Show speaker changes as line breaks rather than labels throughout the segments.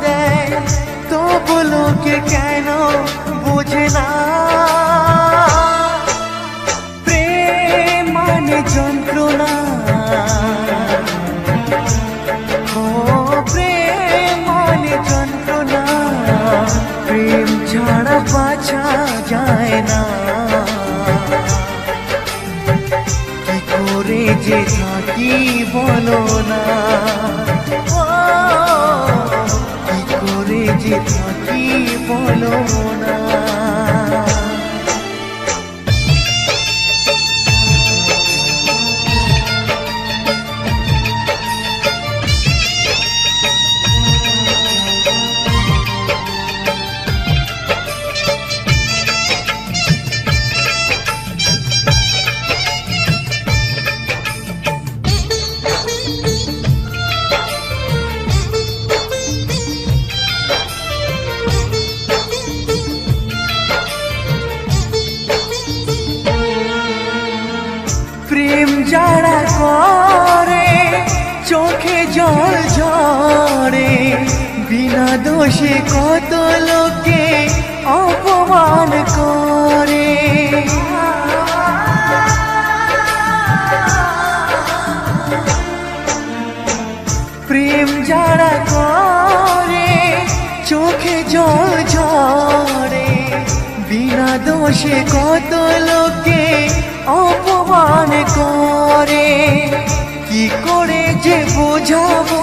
দেয়। তবু লোকে কেন বোঝে না? প্রেম মানে ও, প্রেম মানে যন্ত্রণা। প্রেম ছাড়া বাঁচা যায় না। কি করে যে থাকি বলো না। থাকি বলো না। দোষে কত লোকে অপমান করে। প্রেম যারা করে, চোখে জল ঝরে। বিনা দোষে কত লোকে অপমান করে। কি করে যে বোঝাবো?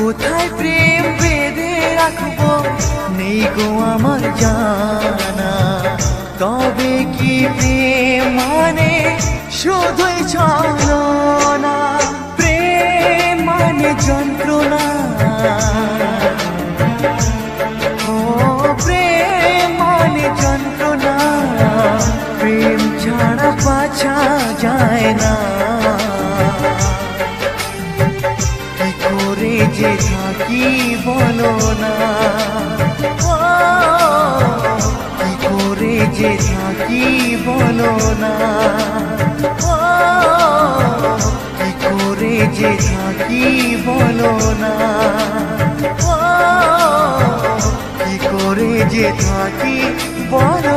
কোথায় প্রেম বেঁধে রাখব? নেই গো আমার জানা। তবে কি প্রেম মানে? শুধুই চলো যে থাকি বলো না? ও, কি করে যে থাকি বলো না? ও, কি করে যে থাকি বলো না? কি করে যে থাকি বলো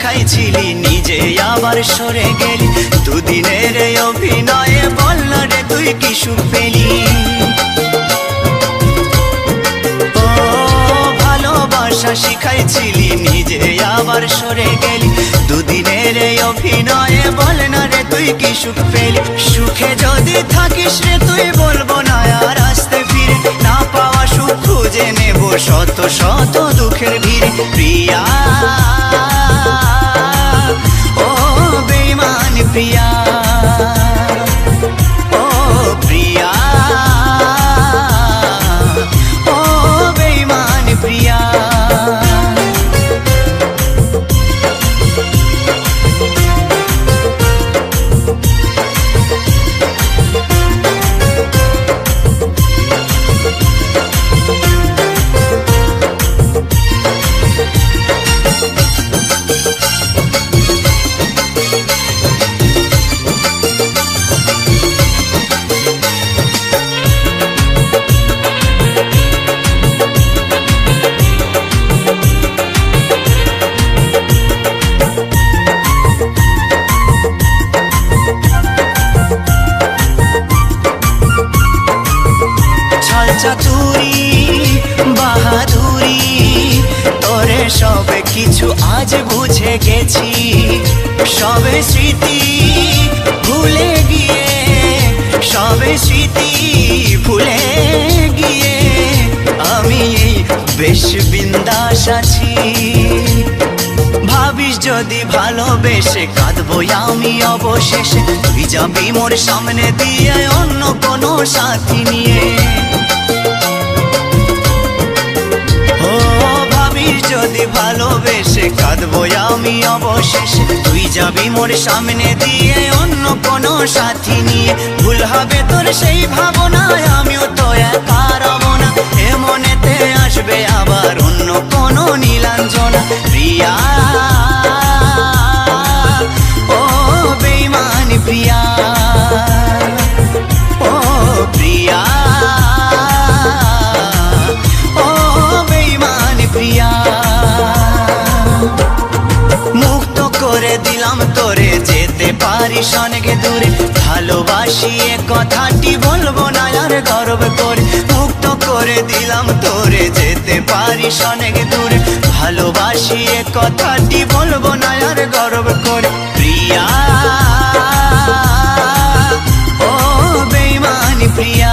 শিখাইছিলি নিজে আবার সরে গেলি। দুদিনের অভিনয়ে বলল রে তুই কি সুখ ভালোবাসা শিখাইছিলি নিজে আবার সরে গেলি। দুদিনের অভিনয়ে বল না রে তুই কি সুখ পেলি? সুখে যদি থাকিস রে তুই বলব না আর আসতে ফিরে। না পাওয়া সুখ খুঁজে নেব শত শত দুঃখের ভিড়ে। প্রিয়া বেইমান চাতুরি, বাহাদুরি, তোরে সবে কিছু আজ বুঝে গেছি। সবে স্মৃতি ভুলে গিয়ে, সবে স্মৃতি ভুলে গিয়ে আমি এই বেশ বিন্দাস আছি। ভাবিস যদি ভালোবেসে কাঁদবো আমি অবশেষে। তুই যাবি মোর সামনে দিয়ে অন্য কোনো সাথী নিয়ে। যদি ভালোবেসে কাঁদবো আমি অবশেষে। তুই যাবি মোর সামনে দিয়ে অন্য কোনো সাথী নিয়ে। ভুল হবে তোর সেই ভাবনায় আমিও তো একা রব না। এ মনেতে আসবে আবার বাড়ি অনেক দূরে। ভালোবাসি এ কথাটি বলব না আর গর্ব করে। মুক্ত করে দিলাম তোরে, যেতে পারি অনেক দূরে। ভালোবাসি এ কথাটি বলব না আর গর্ব করে। প্রিয়া, ও বেইমানি প্রিয়া।